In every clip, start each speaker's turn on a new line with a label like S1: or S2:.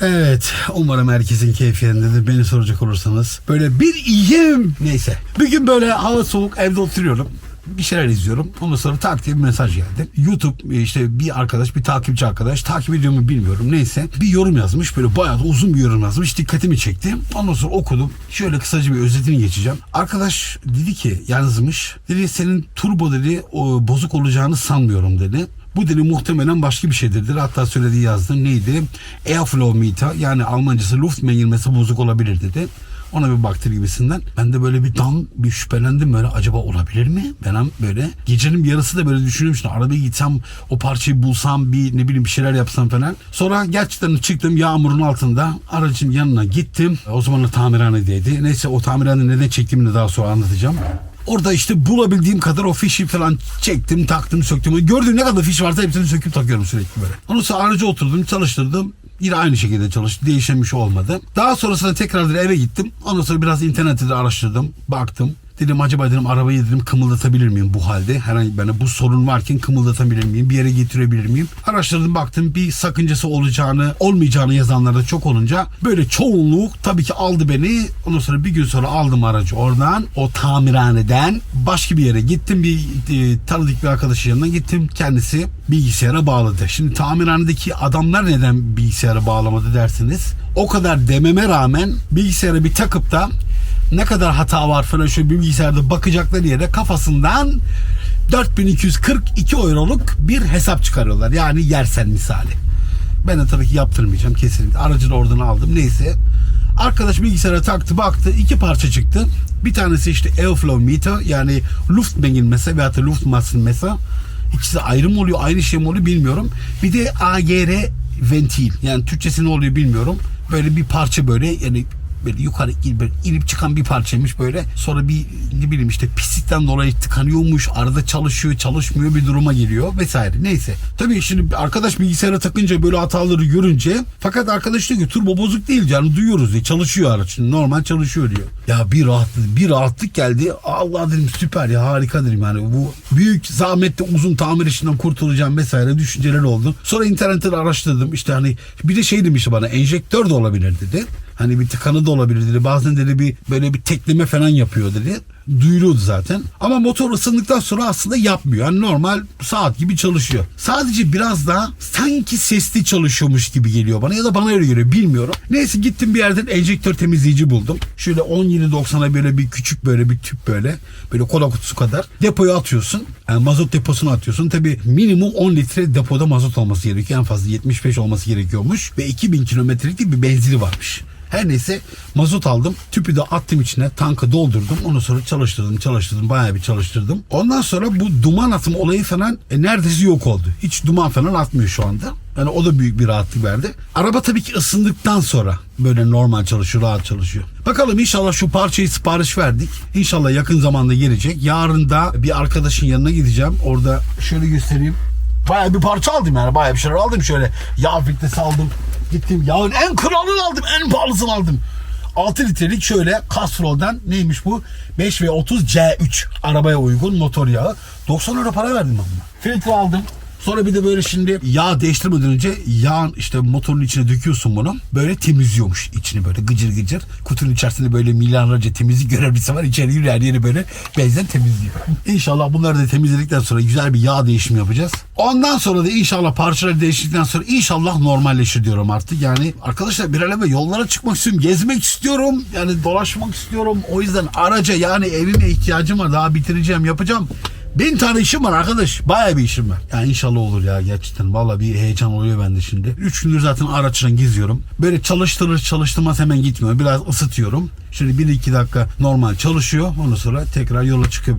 S1: Evet umarım herkesin keyfi yerindedir. Beni soracak olursanız. Böyle bir iyiyim. Neyse. Bir gün böyle hava soğuk evde oturuyorum. Bir şeyler izliyorum. Ondan sonra tak diye bir mesaj geldi. YouTube işte bir arkadaş, bir takipçi arkadaş takip ediyor mu bilmiyorum. Neyse bir yorum yazmış. Böyle bayağı da uzun bir yorum yazmış. Dikkatimi çekti. Ondan sonra okudum. Şöyle kısaca bir özetini geçeceğim. Arkadaş dedi ki yazmış. Dedi senin turbo dedi o, bozuk olacağını sanmıyorum dedi. Bu dedi muhtemelen başka bir şeydir. Hatta söylediği yazdı. Neydi? Airflow meter yani Almancası Luftmengenmesi bozuk olabilir dedi. Ona bir baktır gibisinden. Ben de böyle bir dan bir şüphelendim böyle acaba olabilir mi? Ben böyle gecenin yarısı da böyle düşünüyorum işte arabaya gitsem o parçayı bulsam bir ne bileyim bir şeyler yapsam falan. Sonra gerçekten çıktım yağmurun altında aracın yanına gittim. O zaman da tamirhanedeydi. Neyse o tamirhanede neden çektiğimi de daha sonra anlatacağım. Orada işte bulabildiğim kadar o fişi falan çektim, taktım, söktüm. Gördüğüm ne kadar fiş varsa hepsini söküp takıyorum sürekli böyle. Sonra aracı oturdum, çalıştırdım. Yine aynı şekilde çalıştı. Değişen bir şey olmadı. Daha sonrasında tekrar eve gittim. Ondan sonra biraz internette de araştırdım. Baktım. Dedim acaba dedim arabayı dedim kımıldatabilir miyim bu halde? Herhangi bana bu sorun varken kımıldatabilir miyim? Bir yere getirebilir miyim? Araştırdım baktım bir sakıncası olacağını olmayacağını yazanlar da çok olunca böyle çoğunluk tabii ki aldı beni. Ondan sonra bir gün sonra aldım aracı oradan. O tamirhaneden başka bir yere gittim. Bir e, tanıdık bir arkadaşın yanına gittim. Kendisi bilgisayara bağladı. Şimdi tamirhanedeki adamlar neden bilgisayara bağlamadı dersiniz. O kadar dememe rağmen bilgisayara bir takıp da ne kadar hata var falan şu bilgisayarda bakacakları yere kafasından 4242 euroluk bir hesap çıkarıyorlar. Yani yersen misali. Ben de tabii ki yaptırmayacağım kesinlikle. Aracını oradan aldım. Neyse. Arkadaş bilgisayara taktı baktı. iki parça çıktı. Bir tanesi işte airflow meter yani Luftmengenmesser veya da Luftmassenmesser. İkisi ayrı mı oluyor aynı şey mi oluyor bilmiyorum. Bir de AGR ventil yani Türkçesi ne oluyor bilmiyorum. Böyle bir parça böyle yani böyle yukarı böyle inip çıkan bir parçaymış böyle. Sonra bir ne bileyim işte pislikten dolayı tıkanıyormuş. Arada çalışıyor çalışmıyor bir duruma geliyor vesaire. Neyse. Tabii şimdi arkadaş bilgisayara takınca böyle hataları görünce fakat arkadaş diyor ki turbo bozuk değil yani duyuyoruz diye çalışıyor araç. Normal çalışıyor diyor. Ya bir rahatlık bir rahatlık geldi. Allah dedim süper ya harika dedim yani bu büyük zahmetli uzun tamir işinden kurtulacağım vesaire düşünceler oldu. Sonra internetten araştırdım işte hani bir de şey demişti bana enjektör de olabilir dedi. Hani bir tıkanı da olabilir dedi. Bazen dedi bir böyle bir tekleme falan yapıyor dedi. Duyuluyordu zaten. Ama motor ısındıktan sonra aslında yapmıyor. Yani normal saat gibi çalışıyor. Sadece biraz daha sanki sesli çalışıyormuş gibi geliyor bana ya da bana öyle geliyor bilmiyorum. Neyse gittim bir yerden enjektör temizleyici buldum. Şöyle 17.90'a böyle bir küçük böyle bir tüp böyle. Böyle kola kutusu kadar. Depoya atıyorsun. Yani mazot deposuna atıyorsun. Tabi minimum 10 litre depoda mazot olması gerekiyor. En fazla 75 olması gerekiyormuş. Ve 2000 kilometrelik bir benzini varmış. Her neyse mazot aldım. Tüpü de attım içine. Tanka doldurdum. Ondan sonra çalıştırdım çalıştırdım. Bayağı bir çalıştırdım. Ondan sonra bu duman atım olayı falan e, neredeyse yok oldu. Hiç duman falan atmıyor şu anda. Yani o da büyük bir rahatlık verdi. Araba tabii ki ısındıktan sonra böyle normal çalışıyor, rahat çalışıyor. Bakalım inşallah şu parçayı sipariş verdik. İnşallah yakın zamanda gelecek. Yarın da bir arkadaşın yanına gideceğim. Orada şöyle göstereyim. Bayağı bir parça aldım yani. Bayağı bir şeyler aldım şöyle. Yağ filtresi aldım. Gittim yağın en kralını aldım. En pahalısını aldım. 6 litrelik şöyle Castrol'dan neymiş bu? 5 ve 30 C3 arabaya uygun motor yağı. 90 euro para verdim ben buna. Filtre aldım. Sonra bir de böyle şimdi yağ değiştirmeden önce yağın işte motorun içine döküyorsun bunu. Böyle temizliyormuş içini böyle gıcır gıcır. Kutunun içerisinde böyle milyonlarca temizlik görevlisi var. İçeri yürü her yeri böyle bezden temizliyor. İnşallah bunları da temizledikten sonra güzel bir yağ değişimi yapacağız. Ondan sonra da inşallah parçalar değiştikten sonra inşallah normalleşir diyorum artık. Yani arkadaşlar bir evvel yollara çıkmak istiyorum. Gezmek istiyorum. Yani dolaşmak istiyorum. O yüzden araca yani evime ihtiyacım var. Daha bitireceğim yapacağım. Bin tane işim var arkadaş. Bayağı bir işim var. Yani inşallah olur ya gerçekten. Valla bir heyecan oluyor bende şimdi. Üç gündür zaten araçla geziyorum. Böyle çalıştırır çalıştırmaz hemen gitmiyor. Biraz ısıtıyorum. Şimdi bir iki dakika normal çalışıyor. Ondan sonra tekrar yola çıkıp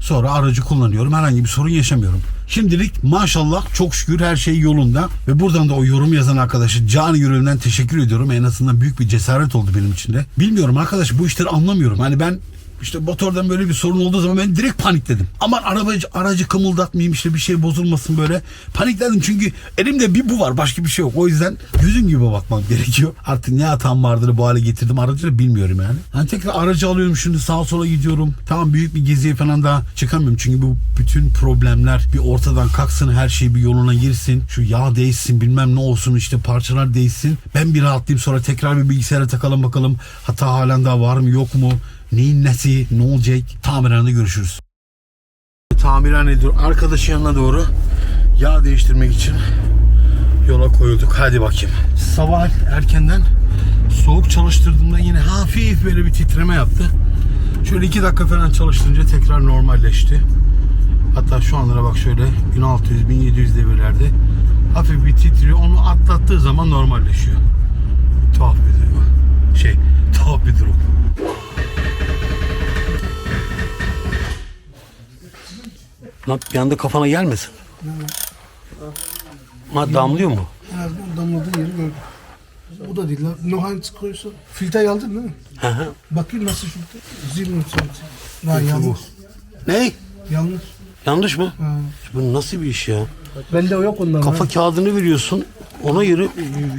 S1: sonra aracı kullanıyorum. Herhangi bir sorun yaşamıyorum. Şimdilik maşallah çok şükür her şey yolunda. Ve buradan da o yorum yazan arkadaşı canı yüreğimden teşekkür ediyorum. En azından büyük bir cesaret oldu benim için de. Bilmiyorum arkadaş bu işleri anlamıyorum. Hani ben İşte motordan böyle bir sorun olduğu zaman ben direkt panikledim. Aman arabacı, aracı kımıldatmayayım işte bir şey bozulmasın böyle. Panikledim çünkü elimde bir bu var başka bir şey yok. O yüzden gözüm gibi bakmam gerekiyor. Artık ne hatam vardır bu hale getirdim aracı da bilmiyorum yani. Yani tekrar aracı alıyorum şimdi sağa sola gidiyorum. Tamam büyük bir geziye falan daha çıkamıyorum. Çünkü bu bütün problemler bir ortadan kalksın her şey bir yoluna girsin. Şu yağ değişsin bilmem ne olsun işte parçalar değişsin. Ben bir rahatlayayım sonra tekrar bir bilgisayara takalım bakalım. Hata halen daha var mı yok mu? Neyin nesi ne olacak? Tamirhanede görüşürüz. Tamirhane dur arkadaşın yanına doğru yağ değiştirmek için yola koyulduk. Hadi bakayım. Sabah erkenden soğuk çalıştırdığımda yine hafif böyle bir titreme yaptı. Şöyle iki dakika falan çalıştırınca tekrar normalleşti. Hatta şu anlara bak şöyle 1600-1700 devirlerde hafif bir titriyor. Onu atlattığı zaman normalleşiyor. Tuhaf bir durum. Şey, tuhaf bir durum. Lan bir anda kafana gelmesin. Ha damlıyor mu?
S2: Evet, damladığı yeri gördüm. Bu da değil lan. Nohans koysa. Filtreyi aldın değil mi?
S1: Hı hı.
S2: Bakayım nasıl filtre? Zilin santi. Ha yanlış.
S1: Ne?
S2: Yanlış.
S1: Yanlış mı?
S2: Ha.
S1: Bu nasıl bir iş ya?
S2: Bende yok ondan.
S1: Kafa kağıdını veriyorsun. Ona göre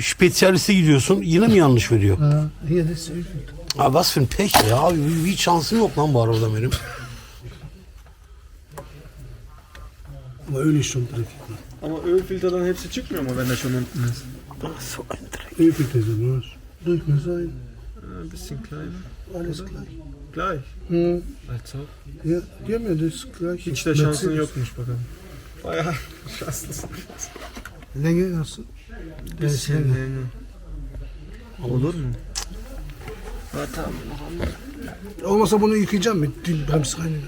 S1: spesyaliste gidiyorsun. Yine mi yanlış veriyor?
S2: Ha. Das ist Filtre.
S1: Abi was für ein Pech ya. Abi hiç şansım yok lan bu arabada benim.
S2: Ama öyle schon dreckig.
S3: Ama Ölfilterlerin hepsi çıkmıyor mu wenn der schon unten ist?
S1: So ein Dreck.
S2: Ölfiltre sind was. Durchmesser sein.
S3: Äh, Ein bisschen kleiner.
S2: Alles gleich.
S3: Gleich.
S2: Hı.
S3: Als ob.
S2: Ja, die haben ja das gleiche.
S3: Hiç de şansın yokmuş bakalım. Bayağı şanslısın.
S2: Länge hast du? Evet.
S3: yani. Olur mu? Ha tamam.
S2: Olmasa bunu yıkayacağım mı? Dil bremsreiniger.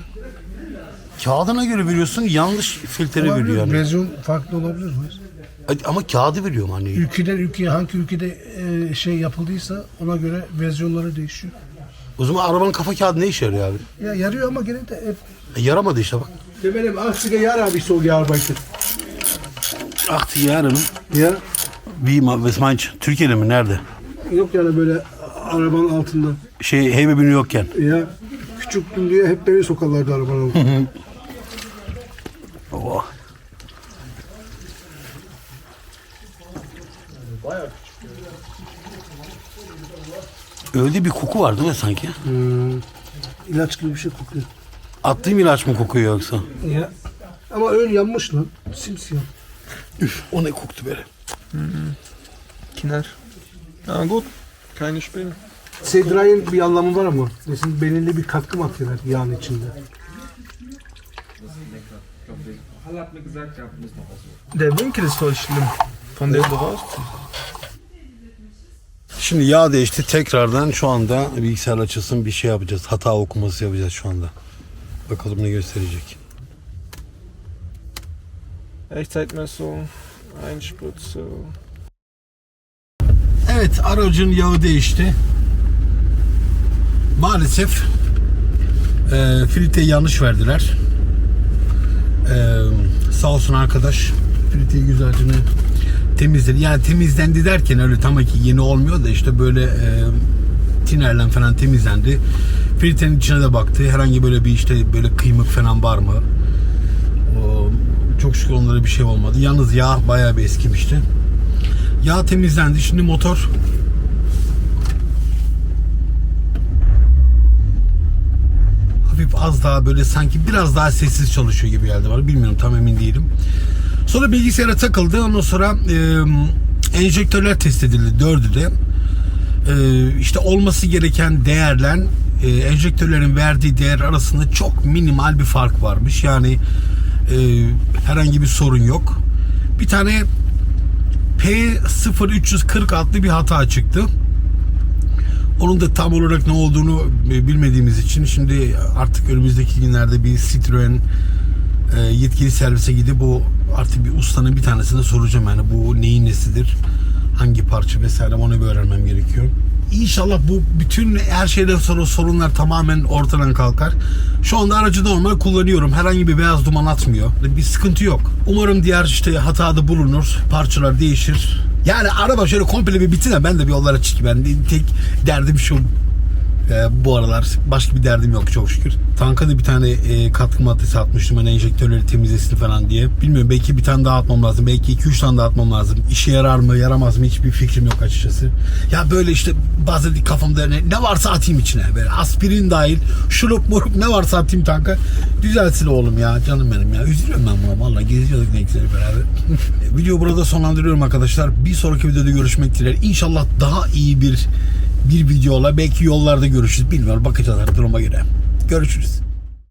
S1: Kağıdına göre veriyorsun yanlış filtre veriyor yani.
S2: Versiyon farklı olabilir mi?
S1: Ama kağıdı veriyorum hani.
S2: Ülkeden ülkeye hangi ülkede e, şey yapıldıysa ona göre versiyonları değişiyor.
S1: O zaman arabanın kafa kağıdı ne işe yarıyor abi?
S2: Ya yarıyor ama gene de hep
S1: E, yaramadı işte bak.
S2: Ja, benim 80er Jahre habe ich so gearbeitet.
S1: Aktı yarın.
S2: Ya
S1: Wie ma- was meinst du? Türkiye'de mi? Nerede?
S2: yok yani böyle arabanın altında.
S1: Şey heybebini yokken.
S2: Ya küçüktüm diye hep beni sokarlardı arabanın altında.
S1: Öyle bir koku var değil mi sanki?
S2: hmm. İlaç gibi bir şey kokuyor.
S1: Attığım ilaç mı kokuyor yoksa?
S2: Ya. Ama ön yanmış lan. Simsiyah.
S1: Üf, o ne koktu böyle?
S3: Kiner. Ja gut. Keine Spinne.
S2: Sedra'nın bir anlamı var ama. Desin belirli bir katkı maddeler yağın içinde.
S3: Der Winkel ist voll schlimm. Von dem du rausziehst.
S1: Şimdi yağ değişti. Tekrardan şu anda bilgisayar açılsın bir şey yapacağız. Hata okuması yapacağız şu anda. Bakalım ne gösterecek.
S3: Echtzeitmessung. Einspritze.
S1: Evet aracın yağı değişti. Maalesef e, filtreyi yanlış verdiler. E, sağ olsun arkadaş filtreyi güzelce temizledi. Yani temizlendi derken öyle tam ki yeni olmuyor da işte böyle e, tinerle falan temizlendi. Filtrenin içine de baktı. Herhangi böyle bir işte böyle kıymık falan var mı? Çok şükür onlara bir şey olmadı. Yalnız yağ bayağı bir eskimişti. Yağ temizlendi. Şimdi motor hafif az daha böyle sanki biraz daha sessiz çalışıyor gibi geldi bana. Bilmiyorum tam emin değilim. Sonra bilgisayara takıldı. Ondan sonra e, enjektörler test edildi. Dördü de. E, işte olması gereken değerle e, enjektörlerin verdiği değer arasında çok minimal bir fark varmış. Yani e, herhangi bir sorun yok. Bir tane P0340 adlı bir hata çıktı. Onun da tam olarak ne olduğunu e, bilmediğimiz için şimdi artık önümüzdeki günlerde bir Citroen e, yetkili servise gidip bu artık bir ustanın bir tanesine soracağım yani bu neyin nesidir hangi parça vesaire onu bir öğrenmem gerekiyor. İnşallah bu bütün her şeyden sonra sorunlar tamamen ortadan kalkar. Şu anda aracı normal kullanıyorum. Herhangi bir beyaz duman atmıyor. Bir sıkıntı yok. Umarım diğer işte hatada bulunur. Parçalar değişir. Yani araba şöyle komple bir bitsin de ben de bir yollara çıkayım. Ben tek derdim şu. Ee, bu aralar başka bir derdim yok çok şükür. Tanka da bir tane e, katkı maddesi atmıştım hani enjektörleri temizlesin falan diye. Bilmiyorum belki bir tane daha atmam lazım. Belki 2-3 tane daha atmam lazım. İşe yarar mı yaramaz mı hiçbir fikrim yok açıkçası. Ya böyle işte bazen kafamda ne, ne varsa atayım içine. Böyle aspirin dahil şurup murup ne varsa atayım tanka. Düzelsin oğlum ya canım benim ya. Üzülüyorum ben buna valla geziyorduk ne güzel beraber. Video burada sonlandırıyorum arkadaşlar. Bir sonraki videoda görüşmek dileğiyle. İnşallah daha iyi bir bir videola belki yollarda görüşürüz. Bilmiyorum bakacağız duruma göre. Görüşürüz.